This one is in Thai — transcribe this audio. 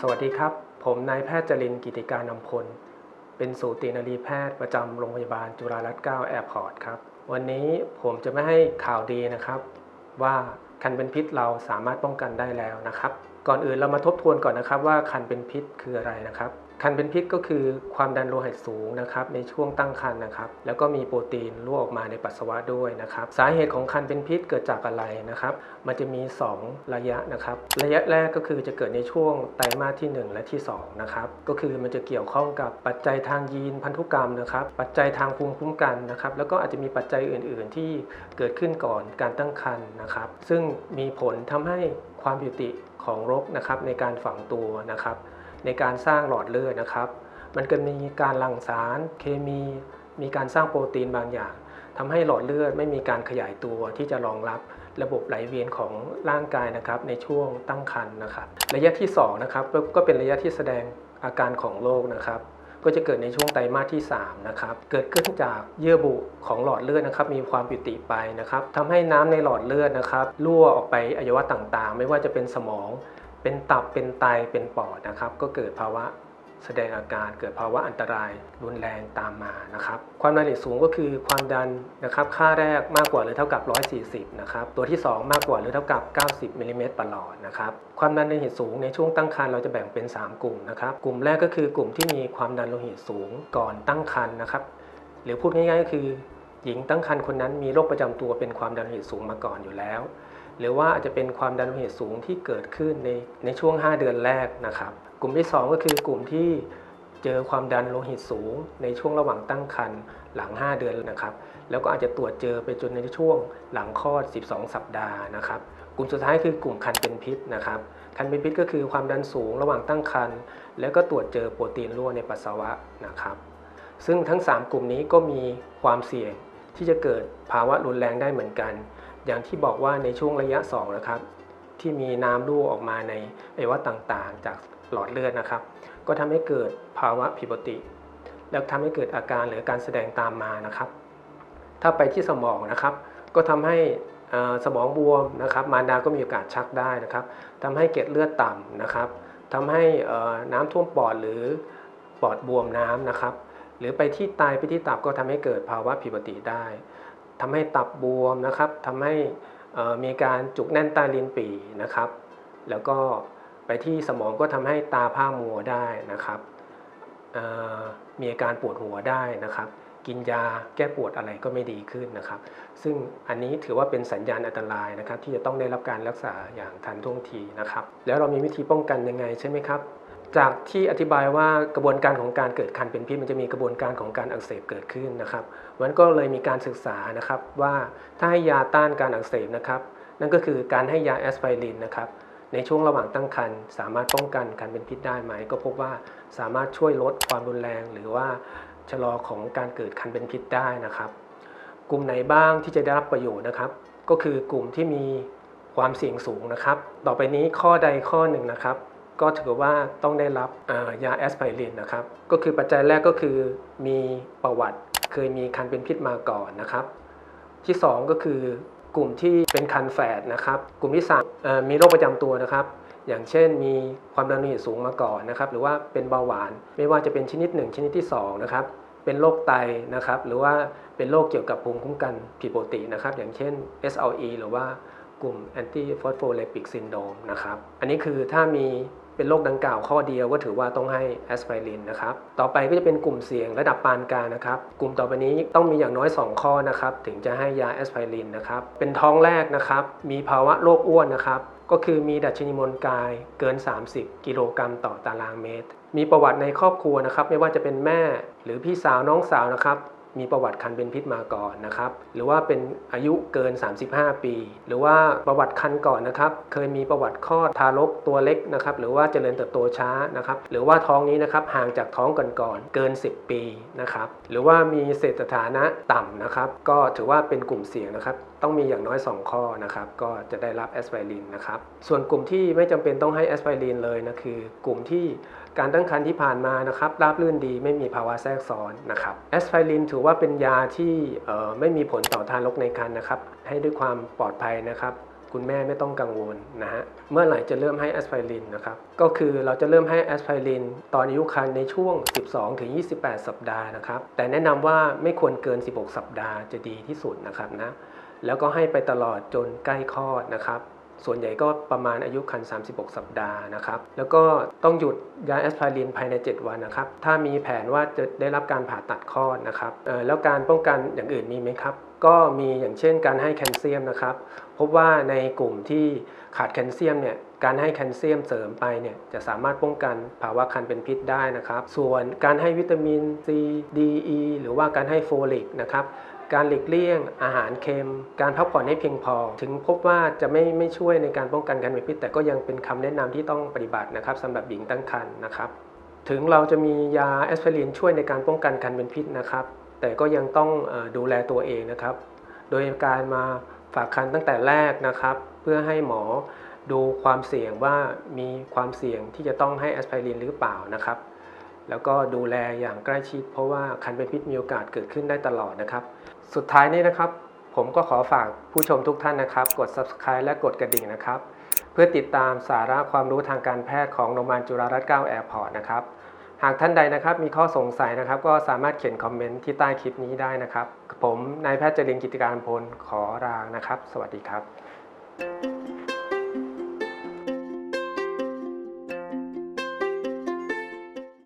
สวัสดีครับ ผมนายแพทย์จรินกิติการนำพล เป็นสูตินรีแพทย์ประจำโรงพยาบาลจุฬารัตน์9แอร์พอร์ตครับ วันนี้ผมจะไม่ให้ข่าวดีนะครับ ว่าคันเป็นพิษเราสามารถป้องกันได้แล้วนะครับ ก่อนอื่นเรามาทบทวนก่อนนะครับว่าคันเป็นพิษคืออะไรนะครับ คันเป็นพิษก็คือความดันโลหิตสูงนะครับในช่วงตั้งครรภ์นะครับ แล้วก็มีโปรตีนรั่วออกมาในปัสสาวะด้วยนะครับ สาเหตุของคันเป็นพิษเกิดจากอะไรนะครับ มันจะมี 2 ระยะนะครับ ระยะแรกก็คือจะเกิดในช่วงไตรมาสที่ 1 และที่ 2 นะครับ ก็คือมันจะเกี่ยวข้องกับปัจจัยทางยีนพันธุกรรมนะครับ ปัจจัยทางภูมิคุ้มกันนะครับ แล้วก็อาจจะมีปัจจัยอื่น ๆ ที่เกิดขึ้นก่อนการตั้งครรภ์นะครับ ซึ่งมีผลทำให้ความผิดปกติของรกนะครับในการฝังตัวนะครับ ในการสร้างหลอดเลือดนะครับ มันก็มีการหลั่งสารเคมี มีการสร้างโปรตีนบางอย่างทำให้หลอดเลือดไม่มีการขยายตัวที่จะรองรับระบบไหลเวียนของร่างกายนะครับในช่วงตั้งครรภ์นะครับ ระยะที่2นะครับก็เป็นระยะที่แสดงอาการของโรคนะครับก็จะเกิดในช่วงไตรมาสที่3นะครับ เกิดขึ้นจากเยื่อบุของหลอดเลือดนะครับ มีความผิดปกติไปนะครับทำให้น้ำในหลอดเลือดนะครับรั่วออกไปอวัยวะต่างๆ ไม่ว่าจะเป็นสมอง เป็นตับเป็นไตเป็นปอดนะครับ ก็เกิดภาวะแสดงอาการเกิดภาวะอันตรายรุนแรงตามมานะครับ ความดันโลหิตสูงก็คือความดันนะครับ ค่าแรกมากกว่าหรือเท่ากับ 140 นะครับ ตัวที่ 2 มากกว่าหรือเท่ากับ 90มิลลิเมตรประหลอดนะครับ ความดันโลหิตสูงในช่วงตั้งครรภ์เราจะแบ่งเป็น 3 กลุ่มนะครับ กลุ่มแรกก็คือกลุ่มที่มีความดันโลหิตสูงก่อนตั้งครรภ์นะครับ หรือพูดง่ายๆก็คือ หญิงตั้งครรภ์คนนั้นมีโรคประจำตัวเป็นความดันโลหิตสูงมาก่อนอยู่แล้ว หรือว่าอาจจะเป็นความดันโลหิตสูงที่เกิดขึ้นในในช่วง 5 เดือนแรกนะครับ กลุ่มที่ 2 ก็คือกลุ่มที่เจอความดันโลหิตสูง ในช่วงระหว่างตั้งครรภ์หลัง 5 เดือนนะครับ แล้วก็อาจจะตรวจเจอไปจนในช่วงหลังคลอด 12 สัปดาห์นะครับ กลุ่มสุดท้ายคือกลุ่มคันเป็นพิษนะครับคันเป็นพิษก็คือความดันสูงระหว่างตั้งครรภ์แล้วก็ตรวจเจอโปรตีนรั่วในปัสสาวะนะครับ ซึ่งทั้ง 3 กลุ่มนี้ก็มีความเสี่ยงที่จะเกิดภาวะรุนแรงได้เหมือนกัน อย่างที่บอกว่าในช่วงระยะ2นะครับที่มีน้ำรั่วออกมาในอวัยวะต่างๆ จากหลอดเลือดนะครับ ก็ทำให้เกิดภาวะผิดปกติ แล้วทำให้เกิดอาการหรือการแสดงตามมานะครับ ถ้าไปที่สมองนะครับ ก็ทำให้สมองบวมนะครับ มารดาก็มีโอกาสชักได้นะครับทำให้เกล็ดเลือดต่ำนะครับทำให้น้ำท่วมปอดหรือปอดบวมน้ำนะครับ หรือไปที่ไตไปที่ตับก็ทำให้เกิดภาวะผิดปกติได้ ทำให้ตับบวมนะครับทำให้มีการจุกแน่นใต้ลิ้นปี่นะครับ แล้วก็ไปที่สมองก็ทำให้ตาผ้ามัวได้นะครับมีอาการปวดหัวได้นะครับ กินยาแก้ปวดอะไรก็ไม่ดีขึ้นนะครับ ซึ่งอันนี้ถือว่าเป็นสัญญาณอันตรายนะครับ ที่จะต้องได้รับการรักษาอย่างทันท่วงทีนะครับ แล้วเรามีวิธีป้องกันยังไงใช่ไหมครับ จากที่อธิบายว่ากระบวนการของการเกิดคันเป็นพิษมันจะมีกระบวนการของการอักเสบเกิดขึ้นนะครับมันก็เลยมีการศึกษานะครับว่าถ้าให้ยาต้านการอักเสบนะครับนั่นก็คือการให้ยาแอสไพรินนะครับในช่วงระหว่างตั้งครรภ์สามารถป้องกันการเป็นพิษได้ไหม ก็พบว่าสามารถช่วยลดความรุนแรง หรือว่าชะลอของการเกิดคันเป็นพิษได้นะครับ กลุ่มไหนบ้างที่จะได้รับประโยชน์นะครับ ก็คือกลุ่มที่มีความเสี่ยงสูงนะครับ ต่อไปนี้ข้อใดข้อหนึ่งนะครับ ก็ถือว่าต้องได้รับยาแอสไพรินนะครับ ก็คือปัจจัยแรกก็คือมีประวัติเคยมีคันเป็นพิษมาก่อนนะครับ ที่ 2 ก็คือกลุ่มที่เป็นคันแฝดนะครับ กลุ่มที่3มีโรคประจำตัวนะครับ อย่างเช่นมีความดันโลหิตสูงมาก่อนนะครับ หรือว่าเป็นเบาหวาน ไม่ว่าจะเป็นชนิด 1 ชนิดที่2นะครับ เป็นโรคไตนะครับ หรือว่าเป็นโรคเกี่ยวกับภูมิคุ้มกันผิดปกตินะครับ อย่างเช่น SLE หรือว่ากลุ่ม anti phospholipid syndrome นะครับ อันนี้คือถ้ามี เป็นโรคดังกล่าวข้อเดียวก็ถือว่าต้องให้แอสไพรินนะครับ ต่อไปก็จะเป็นกลุ่มเสี่ยงระดับปานกลางนะครับ กลุ่มต่อไปนี้ต้องมีอย่างน้อย 2 ข้อนะครับ ถึงจะให้ยาแอสไพรินนะครับ เป็นท้องแรกนะครับ มีภาวะโรคอ้วนนะครับก็คือมีดัชนีมวลกายเกิน 30 กิโลกรัมต่อตารางเมตร มีประวัติในครอบครัวนะครับ ไม่ว่าจะเป็นแม่หรือพี่สาวน้องสาวนะครับ มีประวัติคันเป็นพิษมาก่อนนะครับหรือว่าเป็นอายุเกิน 35 ปี หรือว่าประวัติคันก่อนนะครับเคยมีประวัติคลอดทารกตัวเล็กนะครับหรือว่าเจริญเติบโตช้านะครับหรือว่าท้องนี้นะครับห่างจากท้องก่อนๆเกิน 10 ปีนะครับหรือว่ามีเศรษฐฐานะต่ำนะครับก็ถือว่าเป็นกลุ่มเสี่ยงนะครับ ต้องมีอย่างน้อย 2 ข้อนะครับ ก็จะได้รับแอสไพรินนะครับ ส่วนกลุ่มที่ไม่จำเป็นต้องให้แอสไพรินเลยนะคือกลุ่มที่การตั้งครรภ์ที่ผ่านมานะครับราบรื่นดีไม่มีภาวะแทรกซ้อนนะครับแอสไพรินถือว่าเป็นยาที่ไม่มีผลต่อทารกในครรภ์นะครับ ให้ด้วยความปลอดภัยนะครับคุณแม่ไม่ต้องกังวลนะฮะ เมื่อไหร่จะเริ่มให้แอสไพรินนะครับ ก็คือเราจะเริ่มให้แอสไพรินตอนอายุครรภ์ในช่วง 12 ถึง 28 สัปดาห์นะครับ แต่แนะนำว่าไม่ควรเกิน 16 สัปดาห์จะดีที่สุดนะครับนะ แล้วก็ให้ไปตลอดจนใกล้คลอดนะครับส่วนใหญ่ก็ประมาณอายุครรภ์36 สัปดาห์นะครับ แล้วก็ต้องหยุดยาแอสไพรินภายใน 7 วันนะครับ ถ้ามีแผนว่าจะได้รับการผ่าตัดคลอดนะครับเอ่อแล้วการป้องกันอย่างอื่นมีไหมครับ ก็มีอย่างเช่นการให้แคลเซียมนะครับ พบว่าในกลุ่มที่ขาดแคลเซียมเนี่ย การให้แคลเซียมเสริมไปเนี่ยจะสามารถป้องกันภาวะคันเป็นพิษได้นะครับ ส่วนการให้วิตามิน C D E หรือว่าการให้โฟลิกนะครับ การหลีกเลี่ยง อาหารเค็ม การพักผ่อนให้เพียงพอ ถึงพบว่าจะไม่ไม่ช่วยในการป้องกันการเป็นพิษแต่ก็ยังเป็นคำแนะนำที่ต้องปฏิบัตินะครับสำหรับหญิงตั้งครรภ์นะครับ ถึงเราจะมียาแอสไพรินช่วยในการป้องกันการเป็นพิษนะครับ แต่ก็ยังต้องดูแลตัวเองนะครับ โดยการมาฝากคันตั้งแต่แรกนะครับ เพื่อให้หมอดูความเสี่ยงว่ามีความเสี่ยงที่จะต้องให้แอสไพรินหรือเปล่านะครับ แล้วก็ดูแลอย่างใกล้ชิดเพราะว่าคันเป็นพิษมีโอกาสเกิดขึ้นได้ตลอดนะครับ สุดท้ายนี้นะครับ ผมก็ขอฝากผู้ชมทุกท่านนะครับ กด subscribe และกดกระดิ่งนะครับ เพื่อติดตามสาระความรู้ทางการแพทย์ของโรงพยาบาลจุฬารัตน์9แอร์พอร์ตนะครับ หากท่านใดนะครับมีข้อสงสัยนะครับ ก็สามารถเขียนคอมเมนต์ที่ใต้คลิปนี้ได้นะครับ ผมนายแพทย์จรินกิติการพลขอลานะครับ สวัสดีครับ